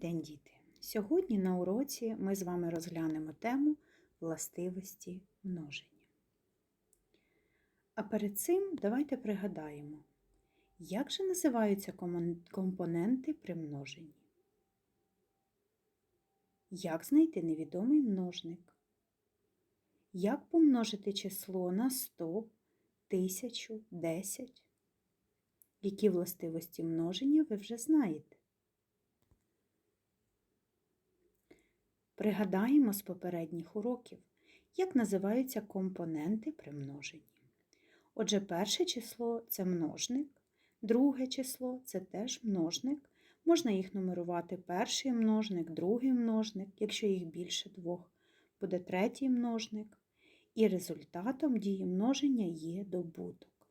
День діти! Сьогодні на уроці ми з вами розглянемо тему властивості множення. А перед цим давайте пригадаємо, як же називаються компоненти при множенні? Як знайти невідомий множник? Як помножити число на 100, 1000, 10? Які властивості множення ви вже знаєте? Пригадаємо з попередніх уроків, як називаються компоненти при множенні. Отже, перше число це множник, друге число це теж множник. Можна їх нумерувати перший множник, другий множник, якщо їх більше двох, буде третій множник. І результатом дії множення є добуток.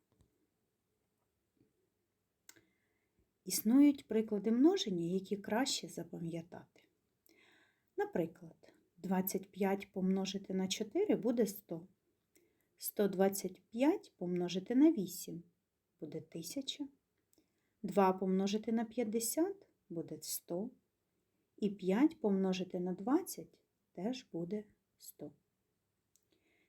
Існують приклади множення, які краще запам'ятати. Наприклад, 25 помножити на 4 буде 100. 125 помножити на 8 буде 1000. 2 помножити на 50 буде 100. І 5 помножити на 20 теж буде 100.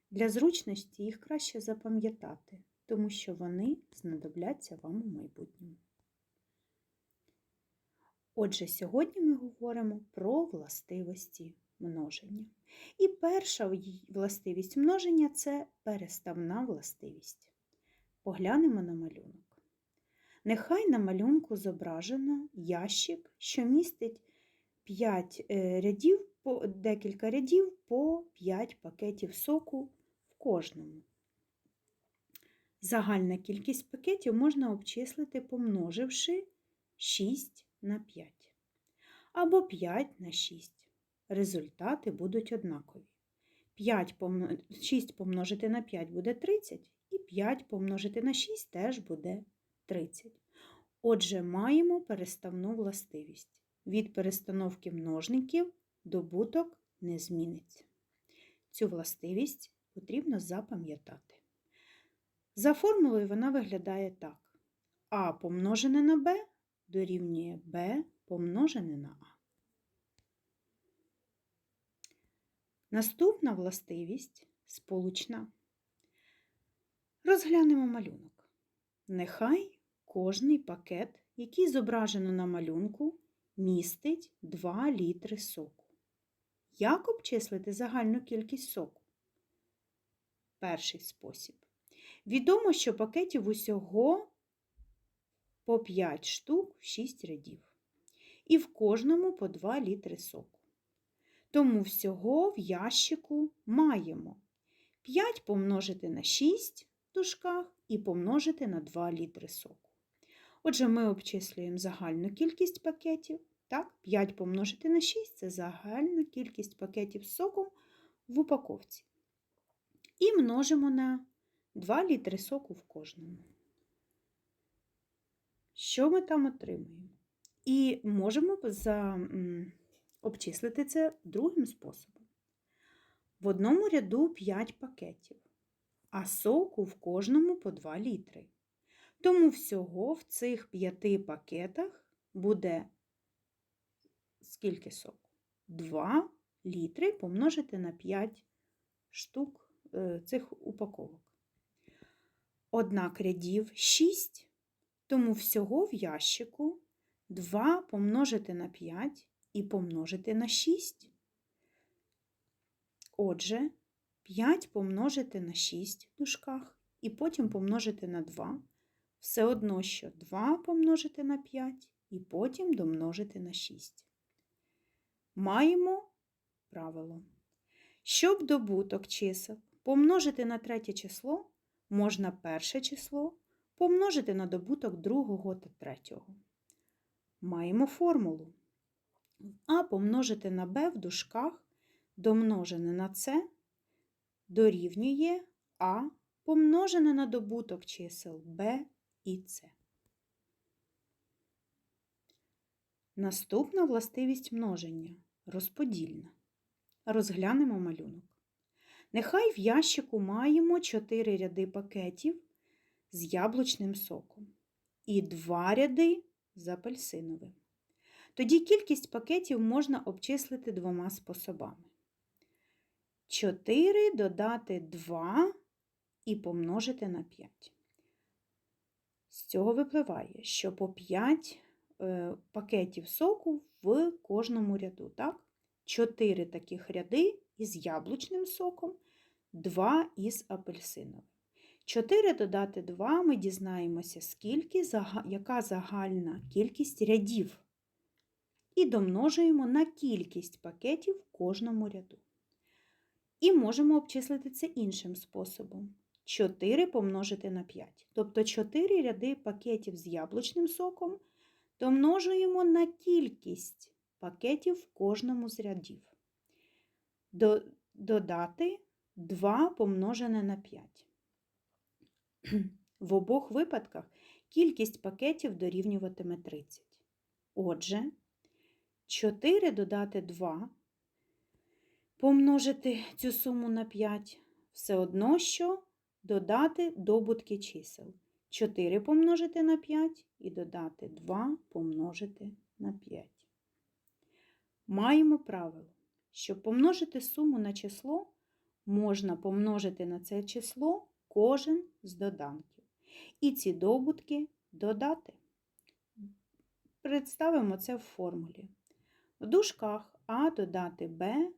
Для зручності їх краще запам'ятати, тому що вони знадобляться вам у майбутньому. Отже, сьогодні ми говоримо про властивості множення. І перша властивість множення це переставна властивість. Поглянемо на малюнок. Нехай на малюнку зображено ящик, що містить 5 рядів, декілька рядів по 5 пакетів соку в кожному. Загальна кількість пакетів можна обчислити, помноживши 6 на 5. Або 5 на 6. Результати будуть однакові. 5 пом... 6 помножити на 5 буде 30, і 5 помножити на 6 теж буде 30. Отже, маємо переставну властивість. Від перестановки множників добуток не зміниться. Цю властивість потрібно запам'ятати. За формулою вона виглядає так: А помножене на Б дорівнює b помножене на а. Наступна властивість сполучна. Розглянемо малюнок. Нехай кожний пакет, який зображено на малюнку, містить 2 літри соку. Як обчислити загальну кількість соку? Перший спосіб. Відомо, що пакетів усього по 5 штук в 6 рядів. І в кожному по 2 літри соку. Тому всього в ящику маємо 5 помножити на 6 в дужках і помножити на 2 літри соку. Отже, ми обчислюємо загальну кількість пакетів. Так, 5 помножити на 6 це загальна кількість пакетів з соком в упаковці. І множимо на 2 літри соку в кожному. Що ми там отримуємо? І можемо за, обчислити це другим способом. В одному ряду 5 пакетів, а соку в кожному по 2 літри. Тому всього в цих 5 пакетах буде скільки соку? 2 літри помножити на 5 штук е, цих упаковок. Однак рядів 6. Тому всього в ящику 2 помножити на 5 і помножити на 6. Отже, 5 помножити на 6 в дужках і потім помножити на 2. Все одно, що 2 помножити на 5 і потім домножити на 6. Маємо правило. Щоб добуток чисел помножити на третє число, можна перше число помножити на добуток другого та третього. Маємо формулу. А помножити на b в дужках домножене на С дорівнює А помножене на добуток чисел b і С. Наступна властивість множення розподільна. Розглянемо малюнок. Нехай в ящику маємо 4 ряди пакетів з яблучним соком і два ряди з апельсиновим. Тоді кількість пакетів можна обчислити двома способами. 4 додати 2 і помножити на 5. З цього випливає, що по 5 е, пакетів соку в кожному ряду. так? 4 таких ряди із яблучним соком, 2 із апельсиновим. 4 додати 2 ми дізнаємося, скільки, яка загальна кількість рядів. І домножуємо на кількість пакетів в кожному ряду. І можемо обчислити це іншим способом. 4 помножити на 5. Тобто 4 ряди пакетів з яблучним соком домножуємо на кількість пакетів в кожному з рядів. Додати 2 помножене на 5. В обох випадках кількість пакетів дорівнюватиме 30. Отже, 4 додати 2, помножити цю суму на 5, все одно, що додати добутки чисел. 4 помножити на 5 і додати 2 помножити на 5. Маємо правило, щоб помножити суму на число, можна помножити на це число кожен з доданків. І ці добутки додати. Представимо це в формулі. В дужках А додати Б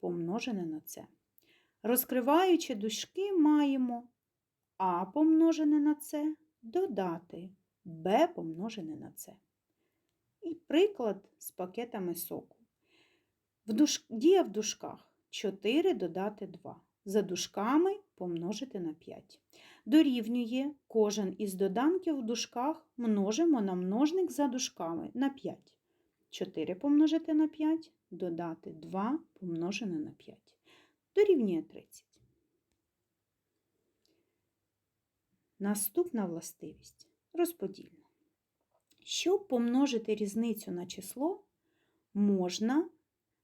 помножене на С. Розкриваючи дужки, маємо А помножене на С додати Б помножене на С. І приклад з пакетами соку. В душ... Дія в дужках 4 додати 2. За дужками помножити на 5. Дорівнює кожен із доданків в дужках множимо на множник за дужками на 5. 4 помножити на 5, додати 2 помножене на 5. Дорівнює 30. Наступна властивість розподільна. Щоб помножити різницю на число, можна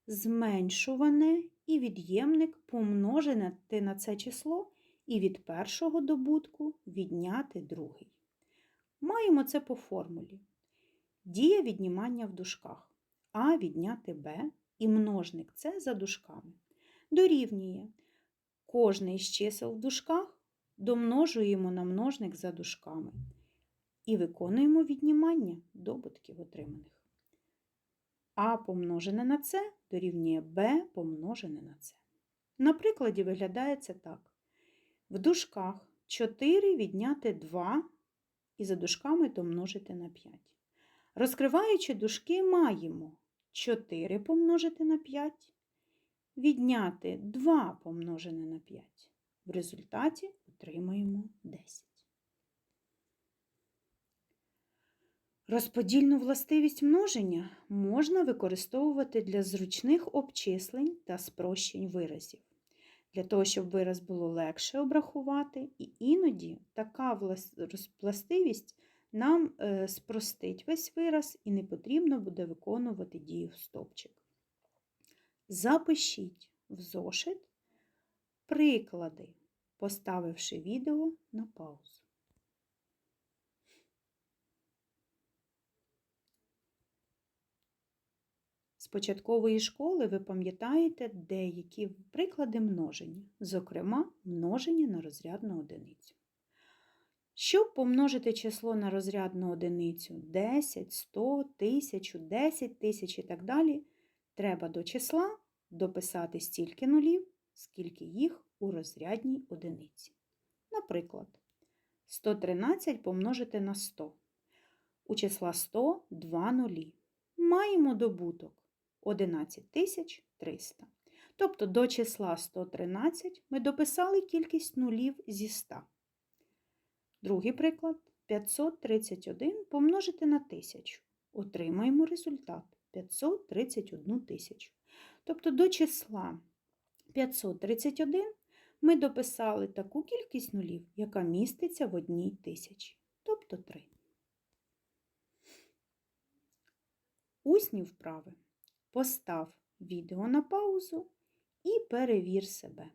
зменшуване і від'ємник помножити на це число і від першого добутку відняти другий. Маємо це по формулі. Дія віднімання в дужках А відняти Б і множник С за дужками. Дорівнює кожне із чисел в дужках домножуємо на множник за дужками і виконуємо віднімання добутків отриманих. А помножене на С дорівнює Б помножене на С. На прикладі виглядає це так. В дужках 4 відняти 2 і за дужками домножити на 5. Розкриваючи дужки, маємо 4 помножити на 5, відняти 2 помножене на 5. В результаті отримаємо 10. Розподільну властивість множення можна використовувати для зручних обчислень та спрощень виразів. Для того, щоб вираз було легше обрахувати, і іноді така властивість нам е, спростить весь вираз і не потрібно буде виконувати дію в стопчик. Запишіть в зошит приклади, поставивши відео на паузу. З початкової школи ви пам'ятаєте деякі приклади множення, зокрема, множення на розрядну одиницю. Щоб помножити число на розрядну одиницю 10, 100, 1000, 10 тисяч і так далі, треба до числа дописати стільки нулів, скільки їх у розрядній одиниці. Наприклад, 113 помножити на 100. У числа 100 2 нулі. Маємо добуток 11300. Тобто до числа 113 ми дописали кількість нулів зі 100. Другий приклад 531 помножити на 1000. Отримаємо результат 531 тисячу. Тобто до числа 531 ми дописали таку кількість нулів, яка міститься в одній тисячі, тобто 3. Усні вправи. Постав відео на паузу і перевір себе.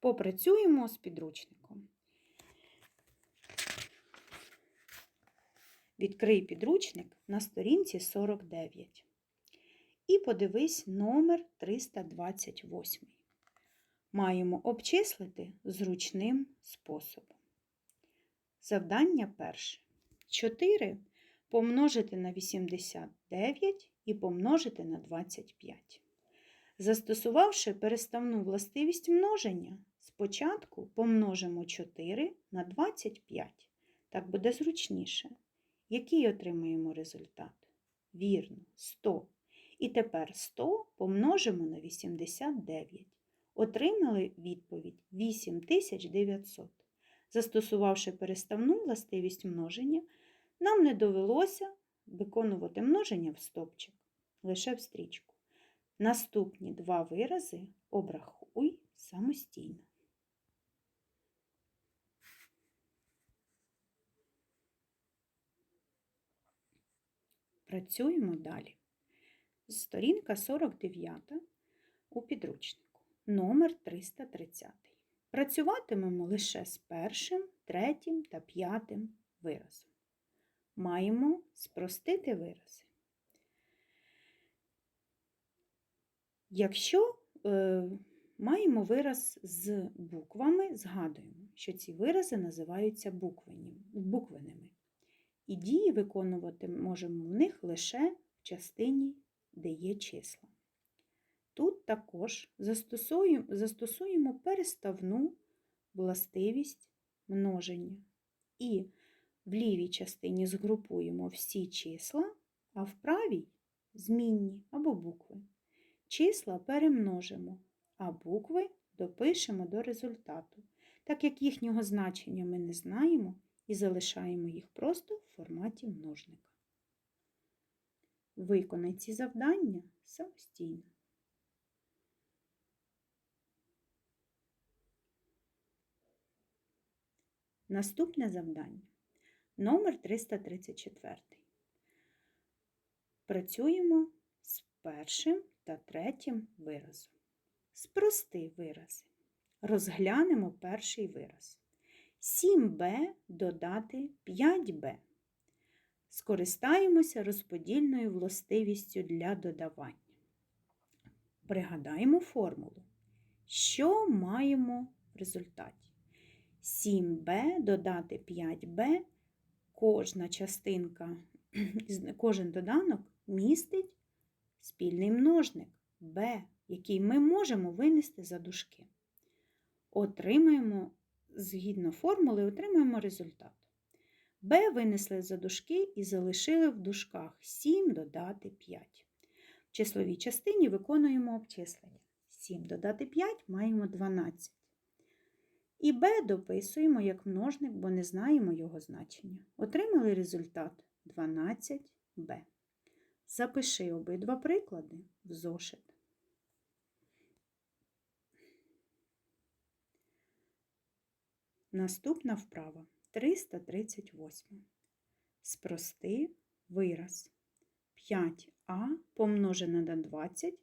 Попрацюємо з підручником. Відкрий підручник на сторінці 49. І подивись номер 328. Маємо обчислити зручним способом. Завдання перше. 4 помножити на 89 і помножити на 25. Застосувавши переставну властивість множення, спочатку помножимо 4 на 25. Так буде зручніше. Який отримаємо результат? Вірно, 100. І тепер 100 помножимо на 89. Отримали відповідь 8900. Застосувавши переставну властивість множення, нам не довелося виконувати множення в стопчик, лише в стрічку. Наступні два вирази обрахуй самостійно. Працюємо далі. Сторінка 49 у підручнику, номер 330. Працюватимемо лише з першим, третім та п'ятим виразом. Маємо спростити вирази. Якщо е, маємо вираз з буквами, згадуємо, що ці вирази називаються буквеними. І дії виконувати можемо в них лише в частині, де є числа. Тут також застосуємо, застосуємо переставну властивість множення. І в лівій частині згрупуємо всі числа, а в правій змінні або букви. Числа перемножимо, а букви допишемо до результату, так як їхнього значення ми не знаємо і залишаємо їх просто в форматі множника. Виконай ці завдання самостійно. Наступне завдання. Номер 334. Працюємо з першим та третім виразом. Спрости вирази. Розглянемо перший вираз. 7b додати 5b. Скористаємося розподільною властивістю для додавання. Пригадаємо формулу. Що маємо в результаті? 7b додати 5b, кожна частинка, кожен доданок містить спільний множник b, який ми можемо винести за дужки. Отримаємо, згідно формули, отримаємо результат. b винесли за дужки і залишили в дужках 7 додати 5. В числовій частині виконуємо обчислення. 7 додати 5 маємо 12. І b дописуємо як множник, бо не знаємо його значення. Отримали результат 12b. Запиши обидва приклади в зошит. Наступна вправа 338. Спрости вираз 5а помножене на 20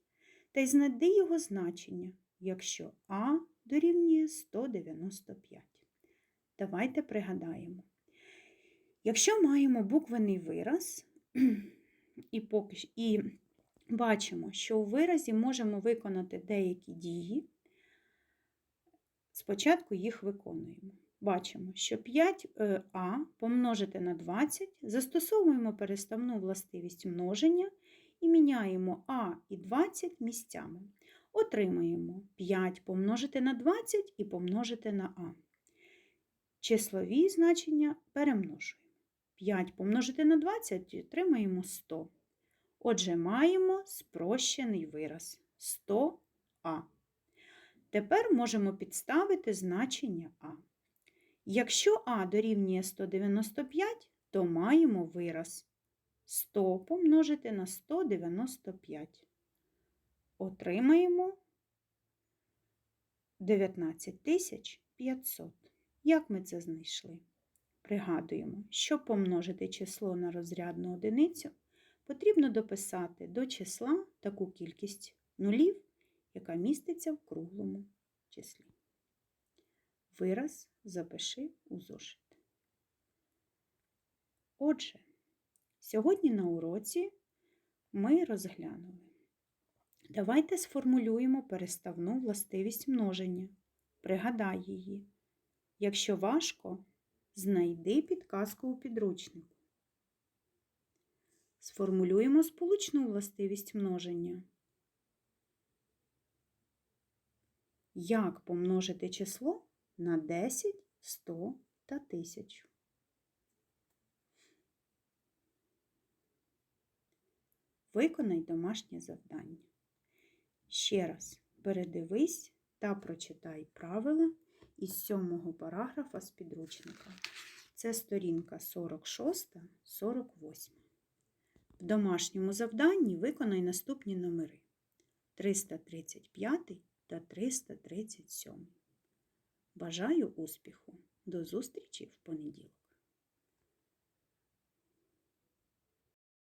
та й знайди його значення, якщо а дорівнює 195. Давайте пригадаємо. Якщо маємо буквений вираз, і, поки, і бачимо, що у виразі можемо виконати деякі дії, спочатку їх виконуємо. Бачимо, що 5а помножити на 20, застосовуємо переставну властивість множення і міняємо А і 20 місцями. Отримаємо 5 помножити на 20 і помножити на А. Числові значення перемножуємо. 5 помножити на 20 і отримаємо 100. Отже, маємо спрощений вираз 100а. Тепер можемо підставити значення А. Якщо А дорівнює 195, то маємо вираз 100 помножити на 195. Отримаємо 19500. Як ми це знайшли? Пригадуємо, щоб помножити число на розрядну одиницю, потрібно дописати до числа таку кількість нулів, яка міститься в круглому числі. Вираз запиши у зошит. Отже, Сьогодні на уроці ми розглянули. Давайте сформулюємо переставну властивість множення. Пригадай її. Якщо важко, знайди підказку у підручнику. Сформулюємо сполучну властивість множення. Як помножити число на 10, 100 та 1000? Виконай домашнє завдання. Ще раз передивись та прочитай правила із сьомого параграфа з підручника. Це сторінка 46-48. В домашньому завданні виконай наступні номери 335 та 337. Бажаю успіху! До зустрічі в понеділок!